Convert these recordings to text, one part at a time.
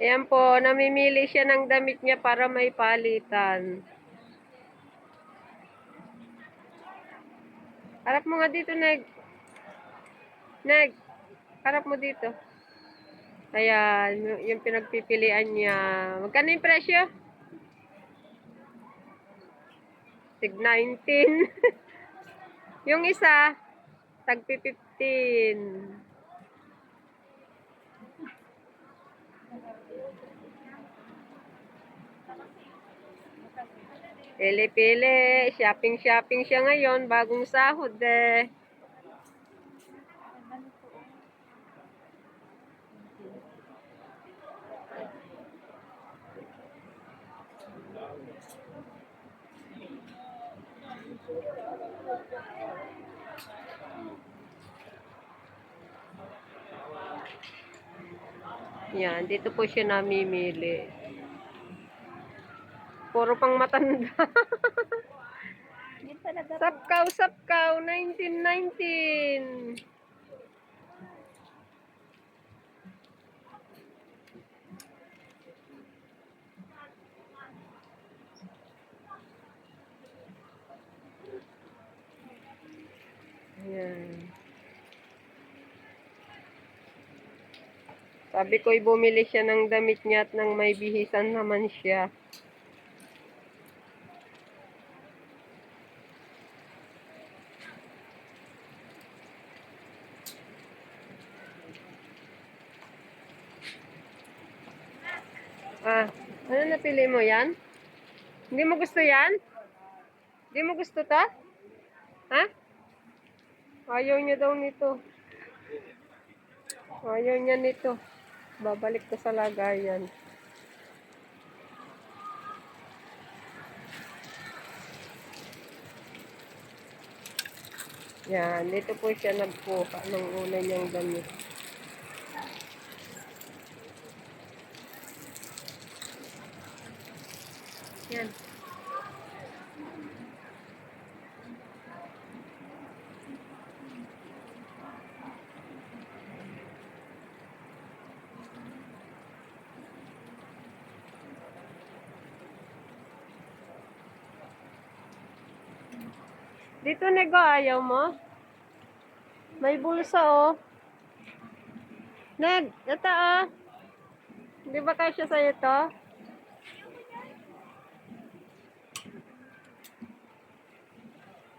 Ayan po, namimili siya ng damit niya para may palitan. Harap mo nga dito, Neg. Neg, harap mo dito. Ayan, yung pinagpipilian niya. Magkano yung presyo? Tig 19. yung isa, tag 15. Pili-pili. Shopping-shopping siya ngayon. Bagong sahod eh. Yan, dito po siya namimili. Puro pang matanda. Sapkaw, sapkaw, 1919. Ayan. Sabi ko'y bumili siya ng damit niya at nang may bihisan naman siya. Ah, ano napili mo yan? Hindi mo gusto yan? Hindi mo gusto to? Ha? Ayaw niya daw nito. Ayaw niya nito. Babalik ko sa lagayan. Yan, dito po siya nagkuha ng una niyang damit. Dito nego ayaw mo? May bulsa oh. Neg, ito oh. Di ba kasya sa'yo to?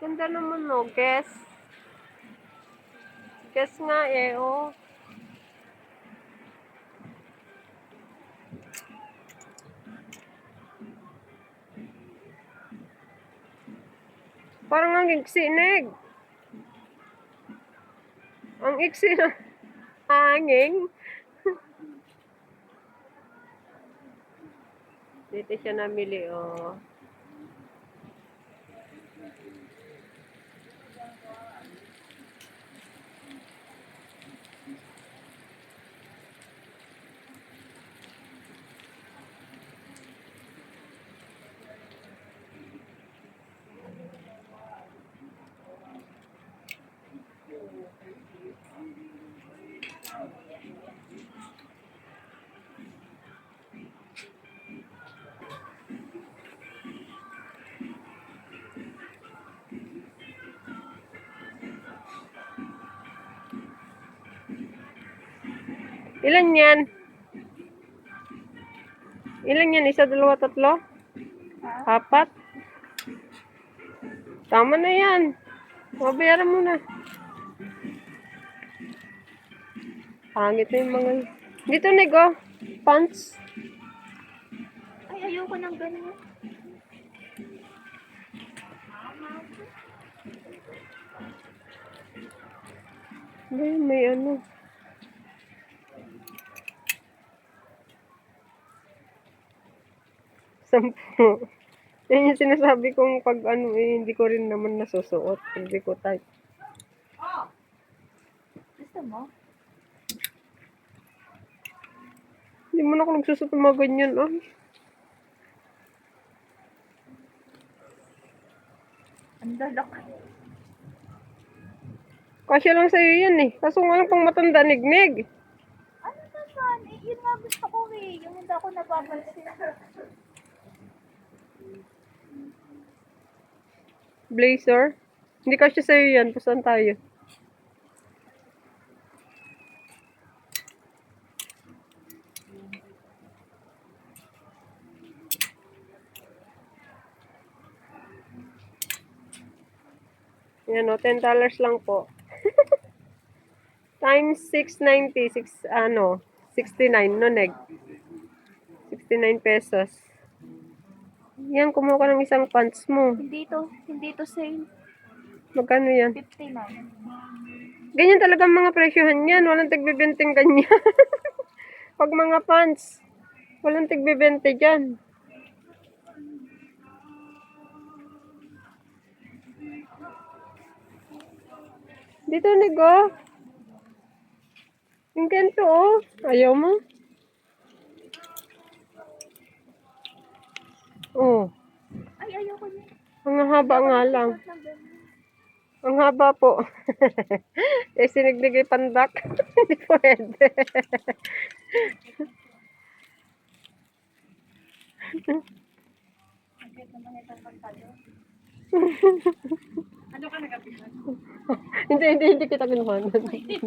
Ganda naman no, guess. Guess nga eh, oh. Parang ang iksi. Ang iksi hanging. Dito siya namili, oh. Ilan yan? Ilan yan? Isa, dalawa, tatlo? Apat? Tama na yan. Mabayaran mo na. Pangit na yung mga... Dito, Nego. Pants. Ay, ayoko ng ganyan. May, may ano. Sampu. Yan yung sinasabi kong pag ano eh, hindi ko rin naman nasusuot. Hindi ko type. Gusto mo? Hindi mo na ako nagsusuot ng mga ganyan. Ah. Ang lalak. Kasya lang sa'yo yan eh. Kaso nga lang pang matanda nignig. Ano son? Eh, yun nga gusto ko eh. Yung hindi ako napapansin. Blazer. Hindi kasi sa'yo yan. Pusan tayo. Yan o, $10 lang po. Times 690, 6, ano, 69, no, neg? 69 pesos. Yan, kumuha ka ng isang pants mo. Hindi to, hindi to sale. Magkano yan? 59. Ganyan talaga ang mga presyohan yan. Walang tigbibinting ganyan. Pag mga pants, walang tigbibente dyan. Dito, Nego. Yung ganito, oh. Ayaw mo? Oh. Ay, ayoko niya. Ang haba nga lang. Ang haba po. eh, sinigligay pandak. Hindi pwede. Naman itong pantalon. hindi, hindi, hindi kita kinuha. Hindi.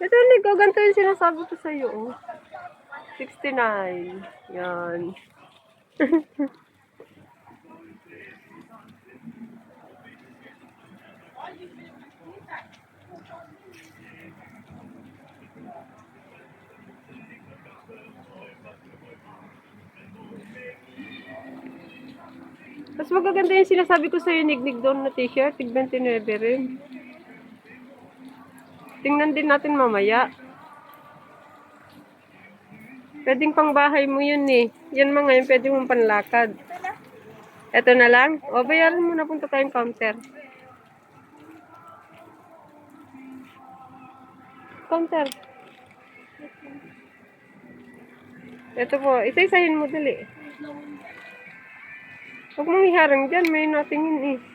Ito, Nico, ganito yung sinasabi ko sa'yo, oh. 69. Yan. Mas magaganda yung sinasabi ko sa'yo, nignig doon na t-shirt. Tig 29 rin. Tingnan din natin mamaya. Pwedeng pang bahay mo yun eh. Yan mga yun, pwede mong panlakad. Ito na. Lang. O, bayaran mo na punta tayong counter. Counter. Ito po, isa-isahin mo dali. Huwag mong iharang dyan, may natingin eh.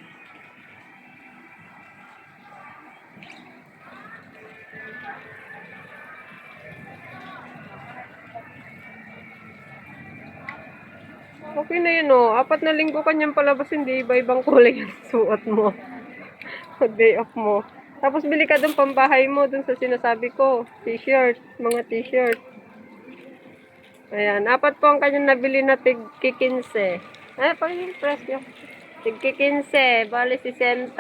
Okay na yun oh. Apat na linggo kanyang palabas, hindi iba-ibang kulay ang suot mo. Mag-day off mo. Tapos bili ka dun pambahay mo, dun sa sinasabi ko. T-shirt, mga t-shirt. Ayan, apat po ang kanyang nabili na tig 15. Ay, pag yung press nyo. Tig 15, bali 60.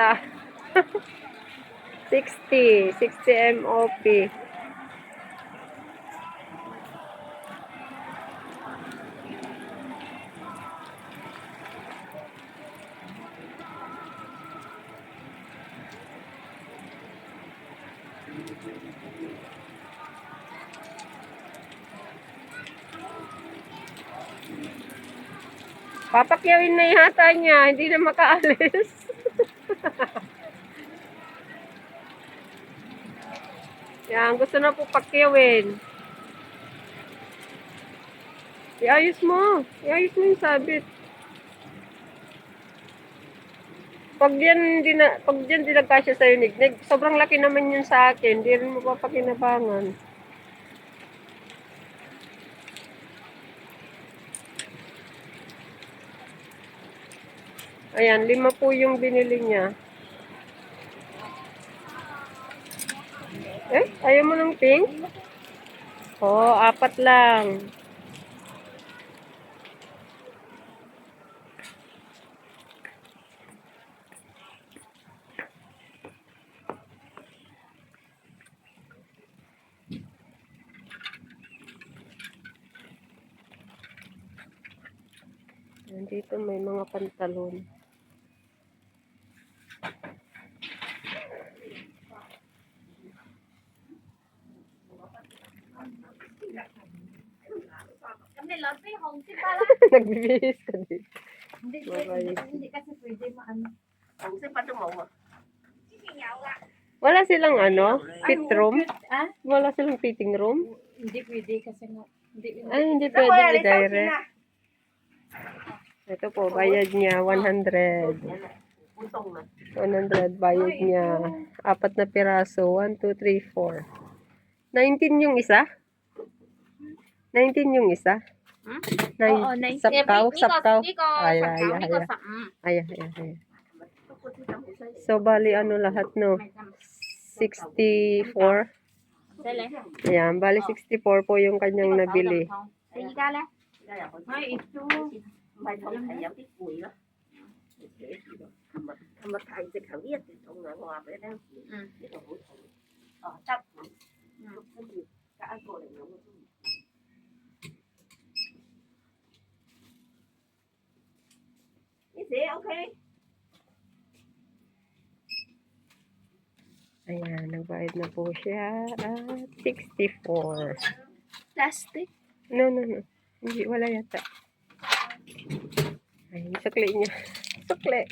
60, 60 MOP. Papakyawin na yata niya, hindi na makaalis. Yan, gusto na po pakyawin. Iayos mo. Iayos mo yung sabit. Pag yan hindi na, pag yan di nagkasya sa'yo nignig, sobrang laki naman yun sa akin, hindi rin mo papakinabangan. Ayan, lima po yung binili niya. Eh, ayaw mo ng pink? Oo, oh, apat lang. Nandito may mga pantalon. Kami lang sa home si pala. Nagbibihis ka dito. Hindi, hindi, hindi kasi pwede maano. Home si pa tumawa. Wala silang ano, fit room? Ah? Wala silang fitting room? Hindi pwede kasi nga. Hindi, Ay, hindi pwede i-direct. Ito po, bayad niya 100. Utong na. 100 bayad niya. Apat na piraso. 1, 2, 3, 4. 19 yung isa? 19 yung isa? Hmm? Nine, Oo, nice. sapkaw, sapkaw. Iko, Ay, ay, sapkaw, ay, ay. Mm. Ay, ay, ay, ay. So, bali ano lahat, no? 64. Sele. Ayan, bali 64 po yung kanyang nabili. Ay, ito. Mai Is it okay? Ayan, nagbayad na po siya at 64. Plastic. No, no, no. Hindi, wala yata. Ay, sukli niya. Sukli.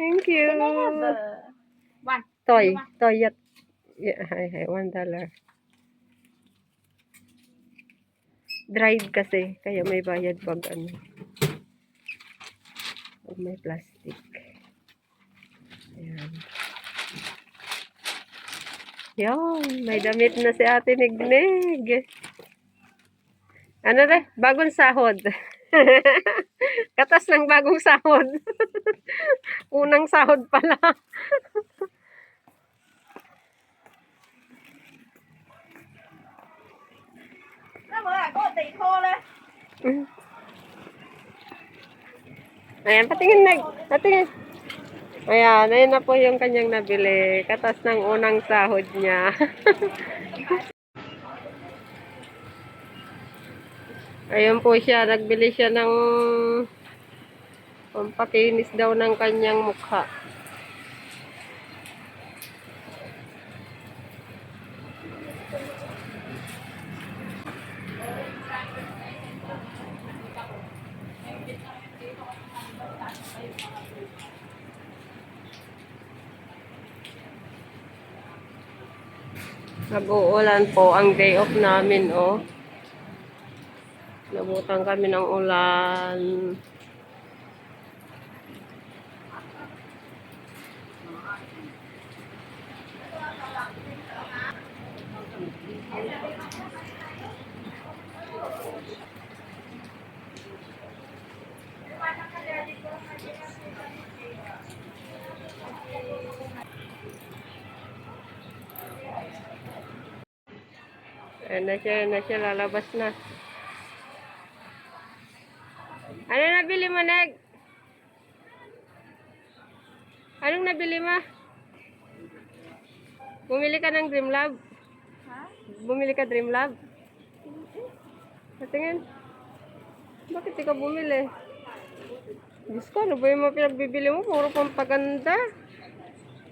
Thank you. Can I have a... One. Toy. Toy yat. Yeah, hay, hay. One dollar. Dried kasi. Kaya may bayad pag ano. Pag may plastic. Ayan. Yan. May damit na si ate Nignig. Ano na? Bagong sahod. Katas ng bagong sahod. Unang sahod pala. Ayan, patingin na. Patingin. Ayan, ayun na po yung kanyang nabili. Katas ng unang sahod niya. Ayun po siya, nagbili siya ng pampakinis daw ng kanyang mukha. Nag-uulan po ang day off namin, oh. Nabutan kami ng ulan. Ayan na siya, ayan na siya, lalabas na. Ano nabili mo, Neg? Anong nabili mo? Bumili ka ng Dream Lab? Ha? Bumili ka Dream Lab? Patingin. Bakit di ka bumili? Diyos ko, ano ba yung mga pinagbibili mo? Puro pampaganda.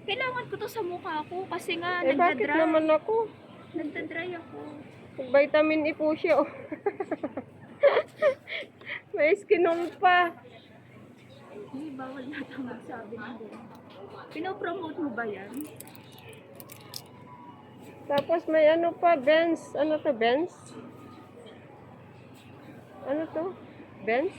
Kailangan ko to sa mukha ko kasi nga Eh, bakit nagdadry. naman ako? Nagdadry ako. Vitamin E po siya. oh. May skinol pa. Hindi, bawal na ito magsabi ng. Pinopromote mo ba yan? Tapos may ano pa, Benz. Ano to, Benz? Ano to? Benz?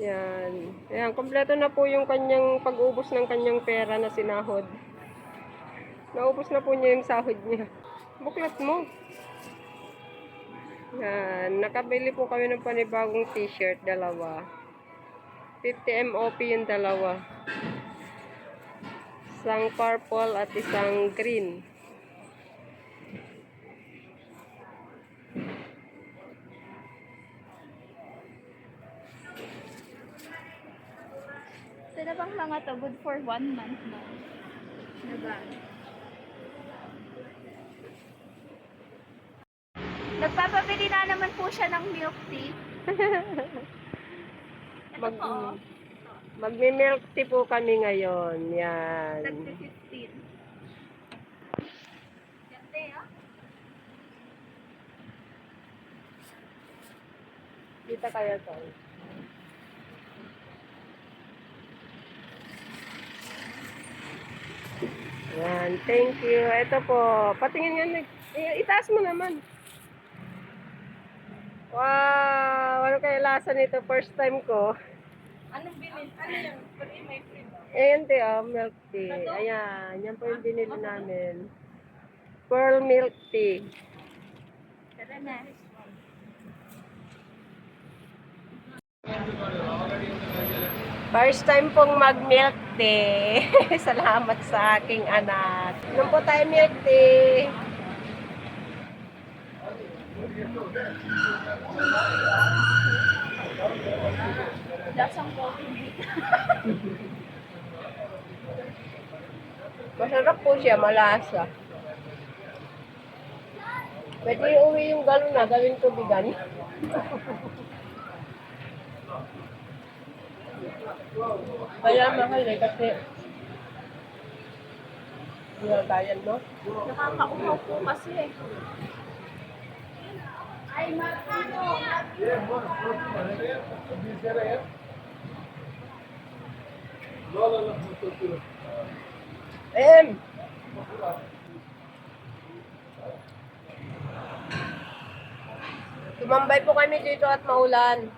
Yan. Yan, kompleto na po yung kanyang pag-ubos ng kanyang pera na sinahod. Naubos na po niya yung sahod niya. Buklat mo. Yan. Nakabili po kami ng panibagong t-shirt, dalawa. 50 MOP yung dalawa. Isang purple at isang green. Na bang mga to good for one month na? Diba? Nagpapabili na naman po siya ng milk tea. Ito Mag, po, oh. magme-milk tea po kami ngayon. Yan. Tagpi 15. Ganda eh, ah. Kita kaya to. Yan, thank you. Ito po, patingin nga, nag- eh, itaas mo naman. Wow, ano kaya lasa nito? First time ko. Ano yan? Pwede may free ba? Ayan, te, oh, milk tea. Ayan, yan po yung binili namin. Pearl milk tea. Tara na. First time pong mag-milk tea. Salamat sa aking anak. Inom po tayo milk tea. Lasang coffee. Masarap po siya, malasa. Pwede uwi yung galon na, gawin tubigan. Kaya mahal eh, kasi Nilagayan mo? Nakakauhaw po kasi eh. Ay, magkano? Em! Tumambay po kami dito at maulan.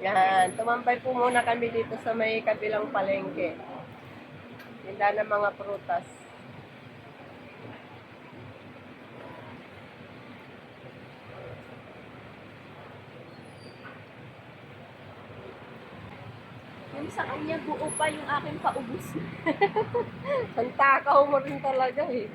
Yan, tumambay po muna kami dito sa may kabilang palengke. Tinda ng mga prutas. Yung sa kanya, buo pa yung aking paubos. Ang takaw mo rin talaga eh.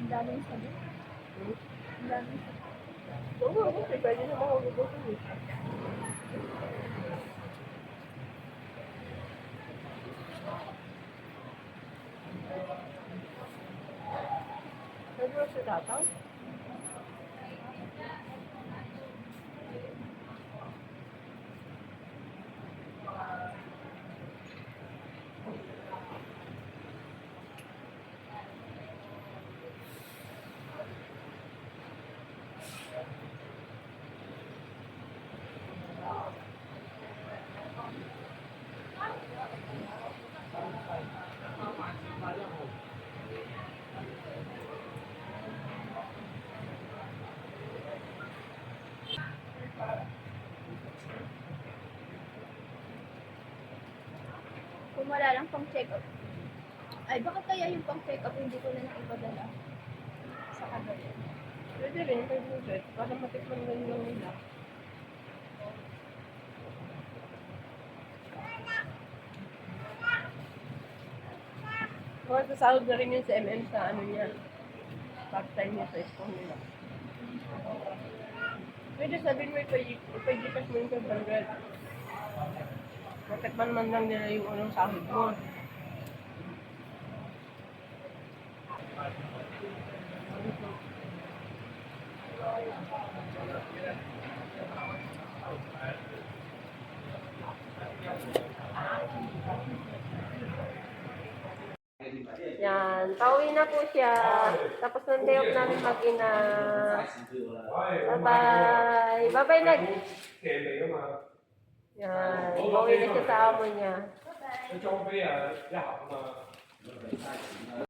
Ang daming sabi. Ang daming sabi. Oo, okay. Pwede na mga ubusin eh. Pwede ba siya tataw? Wala lang pang check-up. Ay, bakit kaya yung pang check-up hindi ko na lang ipadala sa kagayan? Pwede rin, pwede rin. Para matikman lang lang nila. Mga sasahod na rin yun sa MM sa ano niya. Part-time niya sa school nila. Pwede sabihin mo, ipagikas mo yung 500. Matikman man lang nila yung anong sahod mo. Yan, pauwi na po siya. Tapos ng day off namin mag-ina. Bye-bye. Bye-bye na. Yan, pauwi na siya sa amo niya. 装飞啊，一盒啊嘛。